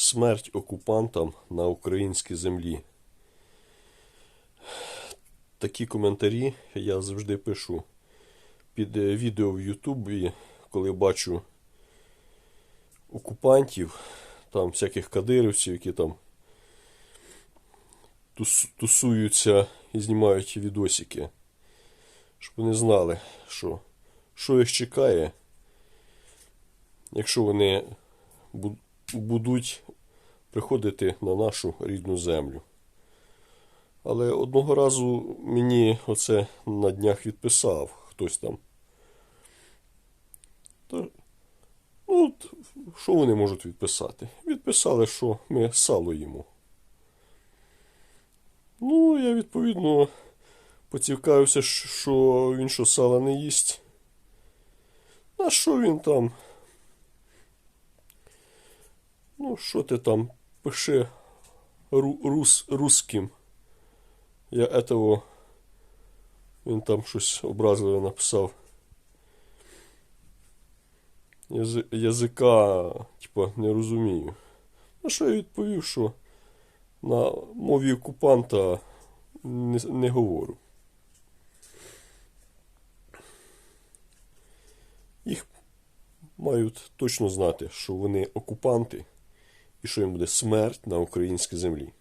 Смерть окупантам на українській землі. Такі коментарі я завжди пишу під е, відео в Ютубі, коли бачу окупантів, там всяких кадирівців, які там тусуються і знімають відосики. Щоб вони знали, що, що їх чекає, якщо вони бу- будуть приходити на нашу рідну землю. Але одного разу мені оце на днях відписав хтось там. Та, ну, от, що вони можуть відписати? Відписали, що ми сало їмо. Ну, я відповідно поцікавився, що він що сала не їсть. А що він там? Ну, що ти там пиши рус, русским. Я этого. Він там щось образливе написав. Язи, язика, типа, не розумію. Ну, що я відповів, що на мові окупанта не, не говорю. Їх мають точно знати, що вони окупанти і що їм буде смерть на українській землі.